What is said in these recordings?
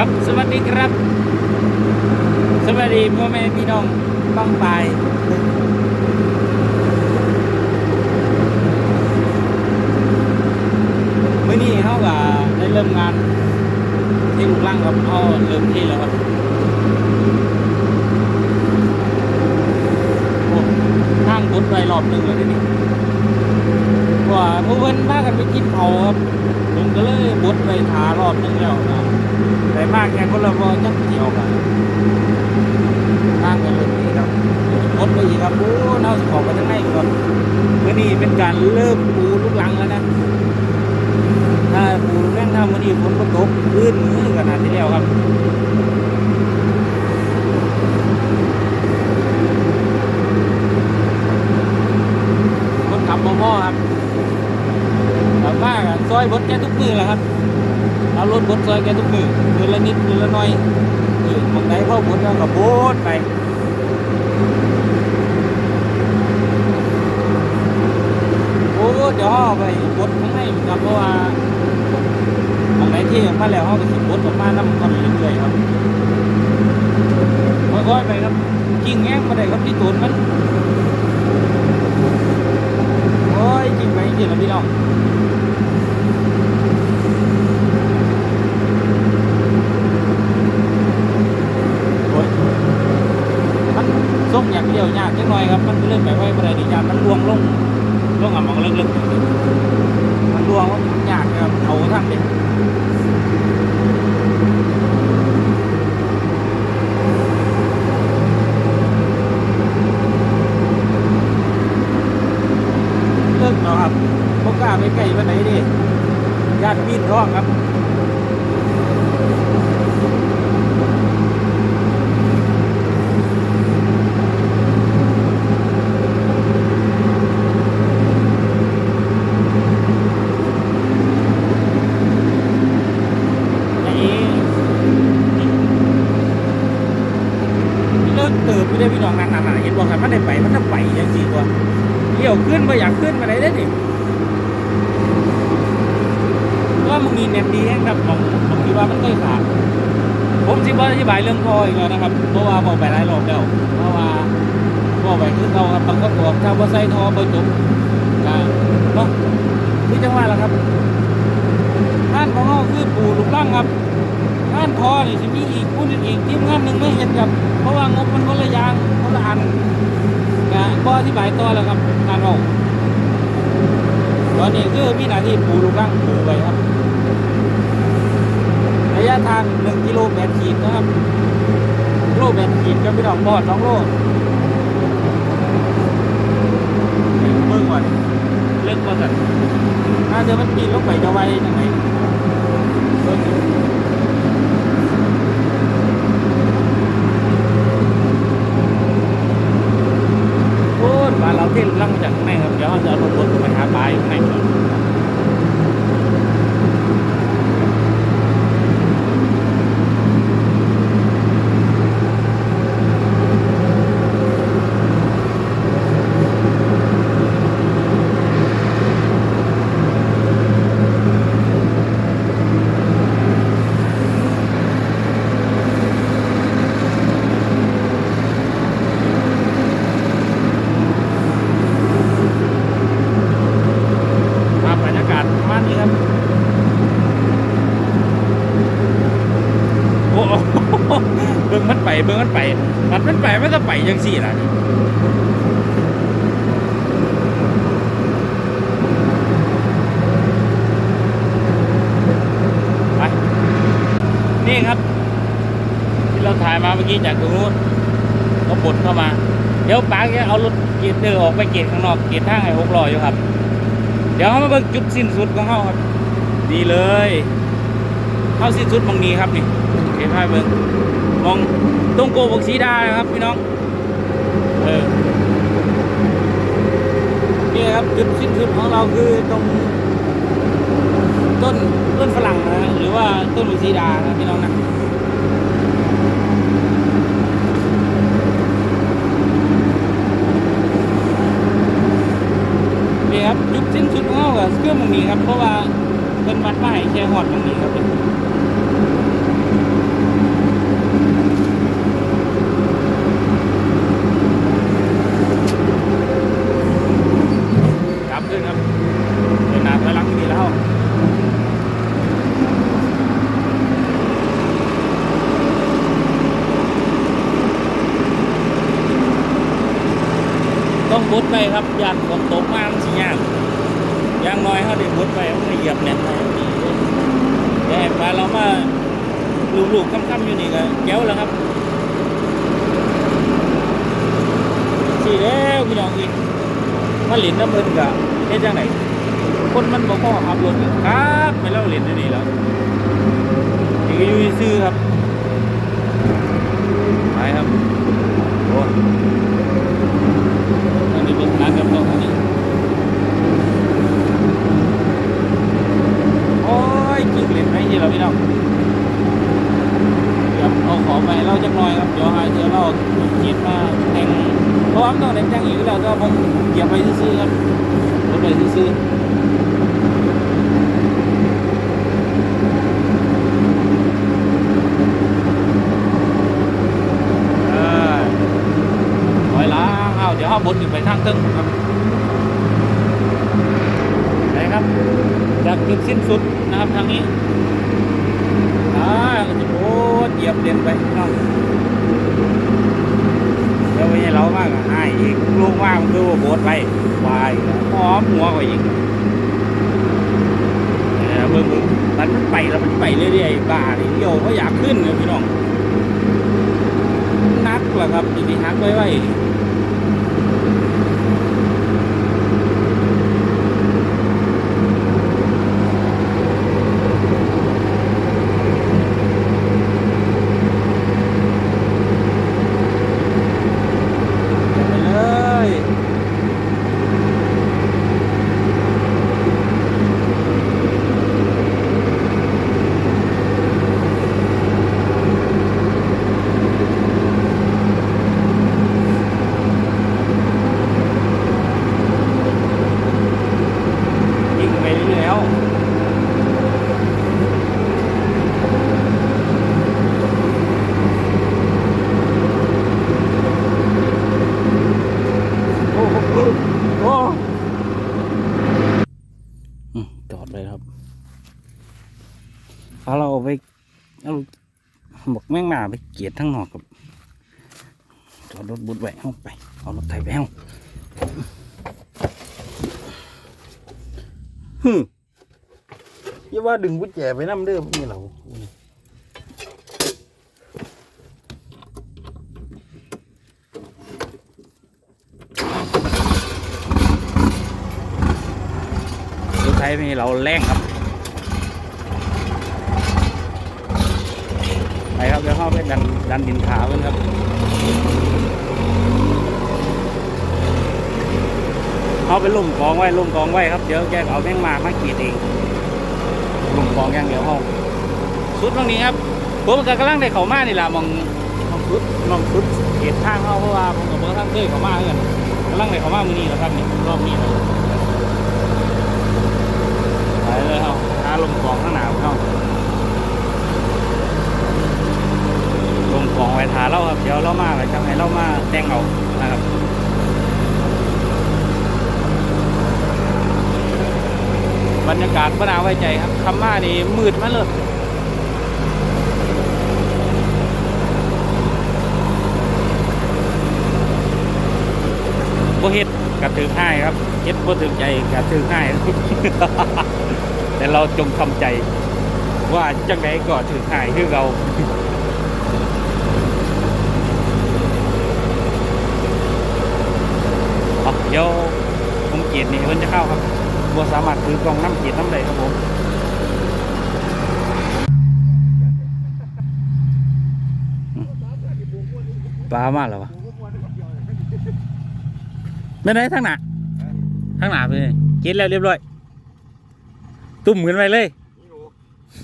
ครับสวัสดีครับ สวัสดีพ่อแม่พี่น้องบ้องไปเมื่อนี้เขาก็ได้เริ่มงานที่ลูกล่างครับเขาเริ่มที่แล้วครับทางบดไปรอบหนึ่งเลยนี่ว่าผู้เพิ่นพากันไปกินเขาครับ ผมก็เลยบดไปทารอบนึงแล้วนะแต่มากแค่คนละวอจักเกี่ยวกันทางกันเลยนี่ครับบดไปอีกครับโอ้เน่าสิขอบไปทั้งในก่อนเมื่อนี้เป็นการเริ่มปูลูกลังแล้วนะถ้าปูลูกลังทำมื่อนี้ฝนก็ตกพื้นมือขนาดที่แล้วครับคนขับมอพ่อครับ อยบดแกทุกมือแหละครับเอารถบดซอยแกทุกมือมือละนิดมือละหน่อยเออบางไหนพ่อบดแล้วก็บดไปโอ้เดี๋ยวเอาไปบดข้งในครับเพราะว่าบางไหนที่มาแล้วเขาก็สิบดออกมาน้ำกันเรื่อยๆครับค่อยๆไปครับกิ้งแง้งมาได้ครับที่ตูนมันโอ้ยจริงไปจริงแล้วพี่น้องโอ้ยมันส่งอย่างเดียวยากจังหน่อยครับ มันเริ่มไปไว้บ่ได้ดียานมันลวงลงลงอะมองลึกๆมันลวงแล้วมันยากครับเอาทั้งเด็ เลิกเนาะครับพวกกล้าไปใกล้ไปไหนดิญาติพี่น้องครับ นี่เลิกตื่นไม่ได้พี่น้องนั่นน่ะเห็นบอกกันมันได้ไปมันจะไปยังสิกว่า เลี้ยวขึ้นมาอยากขึ้นมาได้ได้ดิก็มึงมีเน็ตดีแห้งครับผมผมคิดว่ามันเคยขาดผมสิบ่อธิบายเรื่องคออีกแล้วนะครับเพราะว่าบอกไปหลายรอบแล้วเพราะว่าบอกไปคือเขาครับบางคนบอกถ้าว่าใส่ทอบ่จบก็เนาะนี่จังว่าแล้วครับท่านของเขาคือปู่ลูกล่างครับงานพอนี่สิมีอีกผู้หนึงอีกทีมงานหนึ่งไม่เห็นครับเพราะว่างบมันคนละอย่างคนละอัน อธิบายต่อแล้วครับการเอาตอนนี้คือมีหน้าที่ปูลูกรังปูไปครับ ระยะทาง1กิโลแปดขีดนะครับโลแปดขีดก็พี่น้องบอดสองโลเบิ่งก่อนเลิกก่อนกันถ้าเดี๋ยวมันปีนลงไปจะไวยังไงเบิ่งอยู่ โอ้ ที่ล่างมาจากข้างในครับเดี๋ยวเราจะเอารถรถไปหาปลาอยู่ข้างในก่อนภาพบรรยากาศประมาณนี้ครับ โอ้โหเบิ่งมันไป เบิ่งมันไปมันมันไปมันก็ไปยังสี่ล่ะไปนี่ครับ ที่เราถ่ายมาเมื่อกี้จากตรงนู้นเขาบดเข้ามา เดี๋ยวปาร์กจะเอารถเกียร์เดอร์ออกไปเกียร์ข้างนอกเกียร์ทางให้หกล้ออยู่ครับ เดี๋ยวเขามาเบิ่งจุดสิ้นสุดของเขาครับดีเลยเข้าสิ้นสุดมองนี้ครับนี่เห็นภาพเบิ่ง มองตรงโกบกสีดานะครับพี่น้องเออนี่ครับจุดสิ้นสุดของเราคือตรงต้นต้นฝรั่งนะหรือว่าต้นบกสีดานะพี่น้องนะนี่ครับยุดสิ้นสุดของเขากับเครื่อมึงนี้ครับเพราะว่าเป็นวัดให้แค่หอดมึงนี้ครับ ว้ครับยานฝนตกมามันสิยากยางน้อยเขาได้บดไว้เขาก็เหยียบเนี่ยแต่พาเรามาลูกๆค่ำๆอยู่นี่ก็แก้วแล้วครับสี่แล้วพี่น้องอีกมาหลินน้ำมันกะเฮ็ดจังไหนคนมันบอกพ่อขับรถครับไปแล้วหลินที่นี่แล้วนี่ก็อยู่ซื่อครับไปครับโอ้อันนี้เป็นร้านกับโต๊ะอันนี้โอ้ยจิกเล่นไหมที่เราพี่น้อง เดี๋ยวเอาของ ไปเราจักหน่อยครับเดี๋ยวหาเจอเราคิดมาแต่งเพราะว่ามันต้องแต่งแต่งอีกแล้วก็ผมเก็บไปซื้อๆครับเก็บไปซื้อๆเออถอยหล้างเอาเดี๋ยวเอาบนอยู่ไปทางเทิงครับไหนครับ จากจุดสิ้นสุดนะครับทางนี้ อ่าก็จะโอ้เหยียบเด่นไปน้องเดี๋ยวไปให้เรามากอะให้อีกลูกว่างมันดูว่า โบสไปวายหอมหัวกว่าอีกเออเบิ่งเบิ่งมันมันไปแล้วมันไปเรื่อยๆบ้าเดียวก็อยากขึ้นเลยพี่น้องนักเหรอครับอีกทีฮักไว้ไว้ไปเลยยิงไปเรื่อยๆแล้ว โอ้โหโอ้อืม จอดเลยครับเอาเราไปเอาบอกแม่งมาไปเกียดทั้งนอกกับจอดรถบุดไว้เอาไป เอารถไถไปเอาฮึยี่ว่าดึงกุญแจไปน้ำเด้อนี่เรา รถไถไปให้เราแรงครับไปครับเดี๋ยวเข้าไปดันดันดินขาเพื่อนครับเอาไปลุ่มกองไว้ลุ่มกองไว้ครับเดี๋ยวแกเอาแม่งมามากีดเองลุ่มกองอย่างเดียวห้องสุดตรงนี้ครับผมก็กำลังได้เขามานี่แหละมองมองสุดมองสุดเกีดทางเข้าเพราะว่าผมกับเบอร์ท่านเคยเขามาเพื่อนกำลังได้เขามามือนี้แล้วครับนี่รอบนี้เลย เลยครับหาลมกองข้างหน้าเข้าลงของไว้ทาเราครับเดี๋ยวเรามาไปจังให้เรามาแต่งเอานะครับบรรยากาศบ่น่าไว้ใจครับคำมานี่มืดมาเลยบ่เฮ็ดกระถือให้ครับเฮ็ดบ่ถึงใจกระถือให้ แต่เราจงทำใจว่าจังไดก็ถือให้คือเราเอาเดี๋ยวผมเกียดนี่เพิ่นจะเข้าครับบัวสามารถถือกองน้ำเกียดน้ำใดครับผมปลามาแล้ววะไม่ได้ทั้งหนาทั้งหนาเลยกินแล้วเรียบร้อย ตุ่มกันไปเลย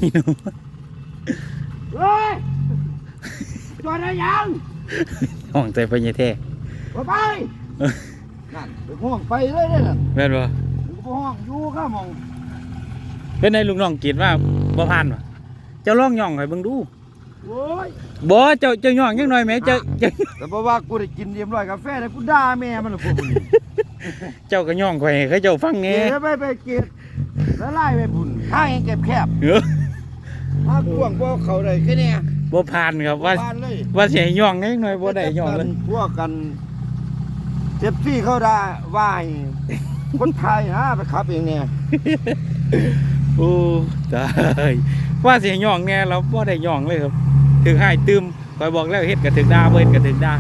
นี่หนูเฮ้ยจอดได้ยังห้องใจไปยี่เท่ไปไปนั่นไปห้องไปเลยเนี่ยนั่นแม่นบ่อยู่ก็ห้องอยู่ข้ามองเป็นไงลุงน้องกินว่าบ่ผ่านวะเจ้าลองย่องให้เบิ่งดูโอ้ยบ่เจ้าเจ้าย่องยังน้อยแหม่เจ้าเจ้าแต่บอกว่ากูได้กินเรียบร้อยกาแฟแล้วกูด่าแม่มันเลยพวกมึงเจ้าก็ย่องข่อยให้เขาเจ้าฟังแหน่เก็บไปไปเก็บ แล้วไล่ไปบุญทางยังเก็บแคบเออทางกว้างพวกเขาได้แค่เนี้ยบ่ผ่านครับว่าบ้านเลยว่าสิให้ย่องยังน้อยบ่ได้ย่องเลยพวกกันเจเจ็บซี่เขาด่าว่าให้คนไทยนะไปขับเองเนี่ยโอ้ตายว่าเสียย่องแน่เราบ่ได้ย่องเลยครับถึงให้ตืมคอยบอกแล้วเฮ็ดก็ถึงด่าบ่เฮ็ดก็ถึงด่า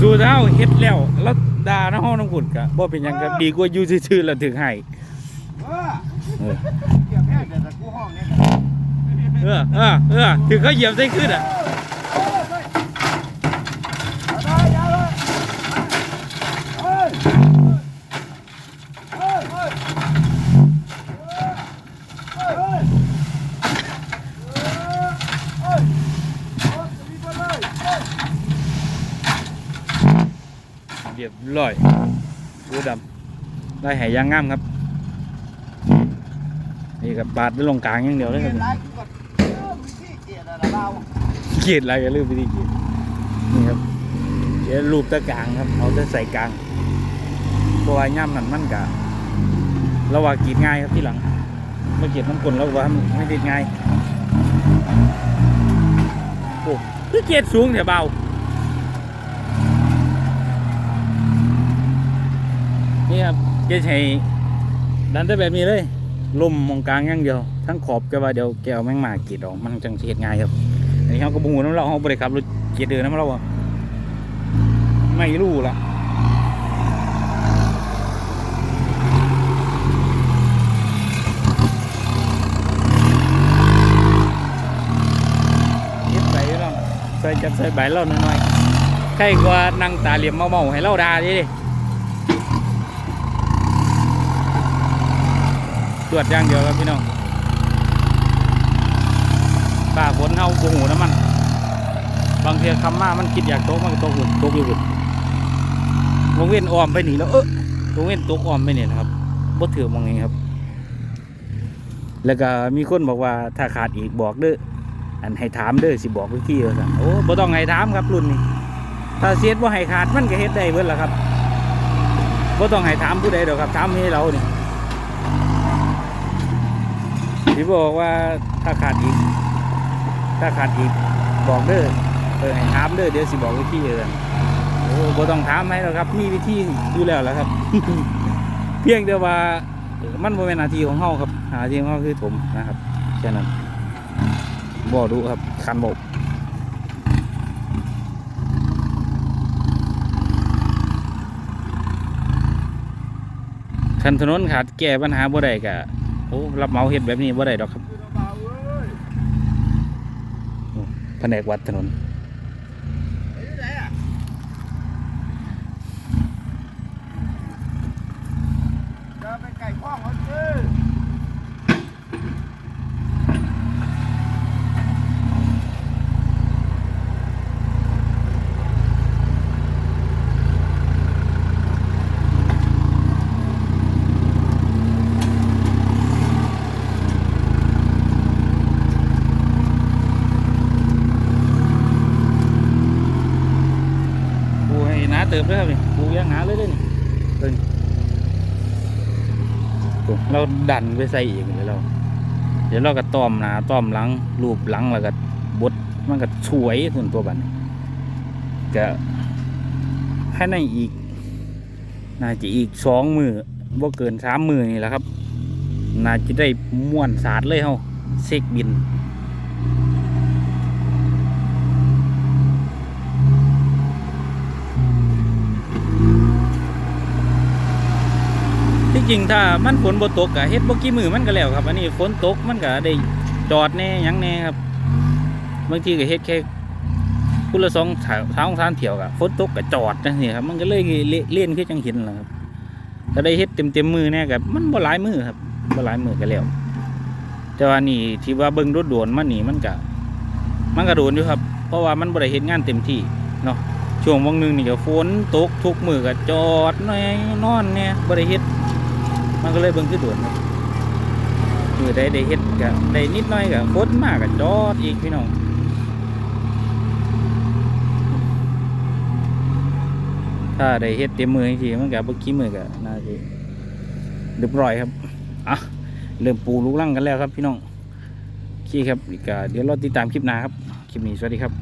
สู้เท้าเฮ็ดแล้วแล้วด่าน้าห้องน้ำขุดก็บ่เป็นหยังครับดีกว่าอยู่ซื่อๆแล้วถึงให้ เออเออเกี่ยวแค่เดี๋ยวแต่กูห้องเนี่ยเออเออเออถึงเขาเหยียบใส่ขึ้นอะเอาได้เอาเลยเฮ้ยเฮ้ยเฮ้ยเฮ้ยเฮ้ยเฮ้ยเอาจะมีไปเลยเฮ้ยเรียบร้อยดูดำได้แห่ยางงามครับ นี่กับบาดไปลงกลางอย่างเดียวเลยครับเกลียดหลายกูก็เออมีที่เกลียดอะไรเราเกลียดอะไรกันลืมไปที่เกลียดนี่ครับเดี๋ยวรูปตะกลางครับเอาแต่ใส่กลางเพราะว่าย่ำนั่นมันกะเราว่ากรีดง่ายครับที่หลังไม่เกลียดน้ำกลนเราว่าไม่ติดง่ายโอ้คือเกลียดสูงเถอะเบานี่ครับเกลียดให้ดันได้แบบนี้เลย ลมมองกลางอย่างเดียว ทั้งขอบก็ว่าเดี๋ยวแกเอาแมงมากรีดออกมันจังสิเฮ็ดง่ายครับอันนี้เขาก็บูน้ำเราเขาบริกรรมรถเกียร์เดินน้ำเราไม่รู้ละเย็บไปเนาะใส่จับใส่ใบเราหน่อยๆใครกว่านั่งตาเหลี่ยมเมาๆให้เราด่าดิ ตรวจอย่างเดียวครับพี่น้องป่าฝนเฮาบ่หูน้ำมัน บางเทีคำมามันคิดอยากโตกมันก็โตกหุ่นโตกอยู่หุ่นวงเวียนอ้อมไปหนีแล้วเออวงเวียนตกอ้อมไปเนี่ยนะครับบ่ถือมองนี้ครับ แล้วก็มีคนบอกว่าถ้าขาดอีกบอกเด้ออันให้ถามเด้อสิบอกวิธีว่าซั่นโอ้บ่ต้องให้ถามครับรุ่นนี้ถ้าเสียดบ่าให้ขาดมันก็เฮ็ดได้เบิดล่ะครับบ่ต้องให้ถามผู้ใดดอกครับถามให้เราเนี่ย ที่บอกว่าถ้าขาดอีก ถ้าขาดอีกบอกเด้อเออให้ถามเด้อเดี๋ยวสิบอกวิธีเออโอ้บ่ต้องถามให้หรอกครับ มีวิธีอยู่แล้วแหละครับ เพียงแต่ว่ามันบ่เป็นหน้าที่ของเฮาครับหน้าที่ของเฮาคือถมนะครับแค่นั้นบ่ดูครับคันบกคันถนนขาดแก้ปัญหาบ่ได้ก็โอ้รับเมาเห็ดแบบนี้บ่ได้ดอกครับแผนกวัดถนน ไอ้ที่ไหนอะจะไปไก่ข้องเขาซื้อ ปูให้หนา เติบเลยครับนี่ปูยังหนาเลยด้อนี่เพิ่นเราดันไปใส่อีกเลยเรา เดี๋ยวเราก็ต้อมหนาต้อมหลังรูปหลังแล้วก็บดมันก็สวยส่วนตัวบันก็ให้ในอีก น่าจะอีกสองมือบ่เกินสามมือนี่แหละครับ น่าจะได้ม้วนสาดเลยเฮาเซกบิน ริงถ้ามันฝนบ่ตกก็เฮ็ดบ่กี่มือมันก็แล้วครับ อันนี้ฝนตกมันก็ได้จอดแน่ยังแน่ครับบางทีก็เฮ็ดแค่คุณละสองเท้าเท้าสามเที่ยวก็ฝนตกก็จอดจังซี่ครับมันก็เลยเล่นคือจังห็นล่ะครับถ้าได้เฮ็ดเต็มเต็มมือแน่ก็มันบ่หลายมือครับบ่หลายมือก็แล้วแต่ว่านี่ที่ว่าเบิ่งรถด่วนมันนี่มันก็มันก็โดนอยู่ครับ เพราะว่ามันบ่ได้เฮ็ดงานเต็มที่เนาะช่วงวังหนึงนี่ก็ฝนตกทุกมือก็จอดน่อยนอนเนี่ยบ่ได้เฮ็ด มันก็เลยเบิ่งคือด่วนมือได้ได้เฮ็ดก็ได้นิดน่อยก็ฝนมากก็จอดอีกพี่น้องถ้าได้เฮ็ดเต็มมือจริงๆมันก็บ่กี่มือก็น่าจะเรียบร้อยครับอะเริ่มปูลูกลังกันแล้วครับพี่น้องโอเคครับอีกก็เดี๋ยวเราติดตามคลิปหน้าครับคลิปนี้สวัสดีครับ